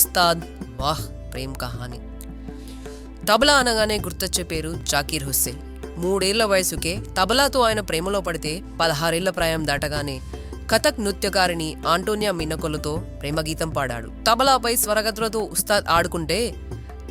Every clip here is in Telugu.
ఉస్తాద్ వాహ్ ప్రేమ్ కహాని. తబలా అనగానే గుర్తొచ్చే పేరు జాకీర్ హుస్సేన్. మూడేళ్ళ వయసుకే తబలాతో ఆయన ప్రేమలో పడితే పదహారేళ్ళ ప్రాయం దాటగానే కథక్ నృత్యకారిణి ఆంటోనియా మిన్నకొలతో ప్రేమగీతం పాడాడు. తబలాపై స్వరగతులతో ఉస్తాద్ ఆడుకుంటే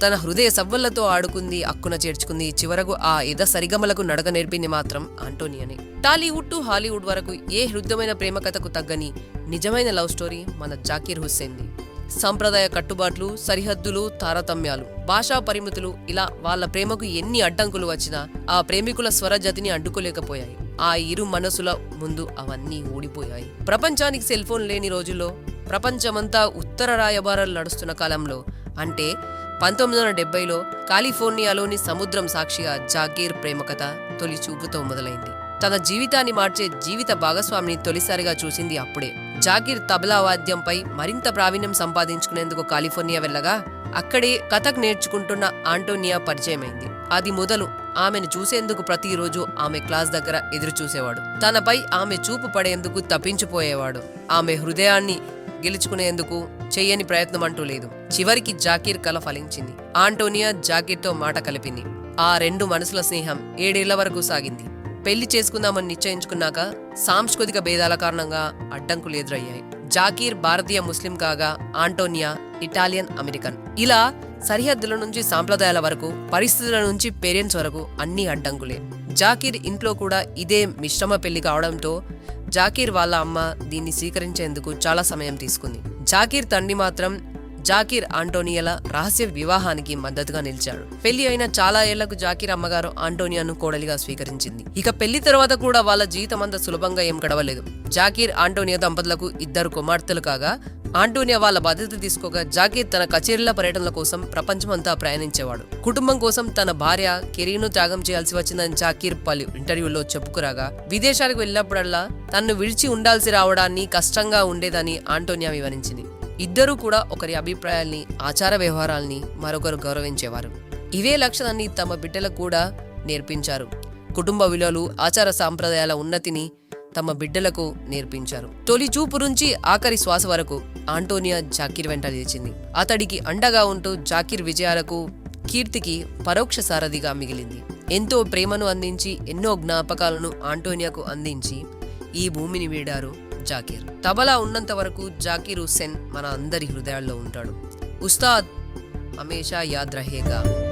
తన హృదయ సవ్వళ్ళతో ఆడుకుంది అక్కున చేర్చుకుంది చివరకు ఆ ఎద సరిగమలకు నడక నేర్పింది మాత్రం ఆంటోనియానే. టాలీవుడ్ టు హాలీవుడ్ వరకు ఏ హృదయమైన ప్రేమ కథకు తగ్గని నిజమైన లవ్ స్టోరీ మన జాకీర్ హుస్సేన్ది. సంప్రదాయ కట్టుబాట్లు సరిహద్దులు తారతమ్యాలు. భాషా పరిమితులు ఇలా వాళ్ళ ప్రేమకు ఎన్ని అడ్డంకులు వచ్చినా ఆ ప్రేమికుల స్వరజతిని అడ్డుకోలేకపోయాయి. ఆ ఇరు మనసుల ముందు అవన్నీ ఊడిపోయాయి. ప్రపంచానికి సెల్ ఫోన్ లేని రోజుల్లో ప్రపంచమంతా ఉత్తర రాయబారాలు నడుస్తున్న కాలంలో అంటే పంతొమ్మిది వందల డెబ్బైలో కాలిఫోర్నియాలోని సముద్రం సాక్షిగా జాగీర్ ప్రేమకథ తొలి చూపుతో మొదలైంది. తన జీవితాన్ని మార్చే జీవిత భాగస్వామిని తొలిసారిగా చూసింది అప్పుడే. జాకిర్ తబలా వాద్యంపై మరింత ప్రావీణ్యం సంపాదించుకునేందుకు కాలిఫోర్నియా వెళ్ళగా అక్కడే కథక్ నేర్చుకుంటున్న ఆంటోనియా పరిచయమైంది. అది మొదలు ఆమెను చూసేందుకు ప్రతిరోజు ఆమె క్లాస్ దగ్గర ఎదురుచూసేవాడు. తనపై ఆమె చూపు పడేందుకు తప్పించిపోయేవాడు. ఆమె హృదయాన్ని గెలుచుకునేందుకు చెయ్యని ప్రయత్నం అంటూ లేదు. చివరికి జాకీర్ కల ఫలించింది. ఆంటోనియా జాకీర్తో మాట కలిపింది. ఆ రెండు మనసుల స్నేహం ఏడేళ్ళ వరకు సాగింది. పెళ్ళి చేసుకుందామని నిశ్చయించుకున్నాక సాంస్కృతిక భేదాల కారణంగా అడ్డంకులు ఎదురయ్యాయి. జాకీర్ భారతీయ ముస్లిం కాగా ఆంటోనియా ఇటాలియన్ అమెరికన్. ఇలా సరిహద్దుల నుంచి సాంప్రదాయాల వరకు పరిస్థితుల నుంచి పేరెంట్స్ వరకు అన్ని అడ్డంకులే. జాకీర్ ఇంట్లో కూడా ఇదే మిశ్రమ పెళ్ళి కావడంతో జాకీర్ వాళ్ళ అమ్మ దీన్ని స్వీకరించేందుకు చాలా సమయం తీసుకుంది. జాకీర్ తండ్రి మాత్రం జాకీర్ ఆంటోనియల రహస్య వివాహానికి మద్దతుగా నిలిచాడు. పెళ్ళి అయిన చాలా ఏళ్ళకు జాకీర్ అమ్మగారు ఆంటోనియాను కోడలిగా స్వీకరించింది. ఇక పెళ్ళి తర్వాత కూడా వాళ్ళ జీవితం అంత సులభంగా ఏం గడవలేదు. జాకీర్ ఆంటోనియా దంపతులకు ఇద్దరు కుమార్తెలు కాగా ఆంటోనియా వాళ్ళ బాధ్యత తీసుకోగా జాకీర్ తన కచేరీల పర్యటనల కోసం ప్రపంచమంతా ప్రయాణించేవాడు. కుటుంబం కోసం తన భార్య కెరీర్ను త్యాగం చేయాల్సి వచ్చిందని జాకీర్ పలు ఇంటర్వ్యూలో చెప్పుకురాగా విదేశాలకు వెళ్ళినప్పుడల్లా తన్ను విడిచి ఉండాల్సి రావడాన్ని కష్టంగా ఉండేదని ఆంటోనియా వివరించింది. ఇద్దరూ కూడా ఒకరి అభిప్రాయాల్ని ఆచార వ్యవహారాల్ని మరొకరు గౌరవించేవారు. ఇవే లక్షణాన్ని తమ బిడ్డలకు కూడా నేర్పించారు. కుటుంబ విలువలు ఆచార సాంప్రదాయాల ఉన్నతిని తమ బిడ్డలకు నేర్పించారు. తొలి చూపు నుంచి ఆఖరి శ్వాస వరకు ఆంటోనియా జాకీర్ వెంట నిలిచింది. అతడికి అండగా ఉంటూ జాకీర్ విజయాలకు కీర్తికి పరోక్ష సారథిగా మిగిలింది. ఎంతో ప్రేమను అందించి ఎన్నో జ్ఞాపకాలను ఆంటోనియాకు అందించి ఈ భూమిని వీడారు జాకీర్. తబలా ఉన్నంత వరకు జాకీర్ హుస్సేన్ మన అందరి హృదయాల్లో ఉంటాడు. ఉస్తాద్ హమేషా యాద్ రహేగా.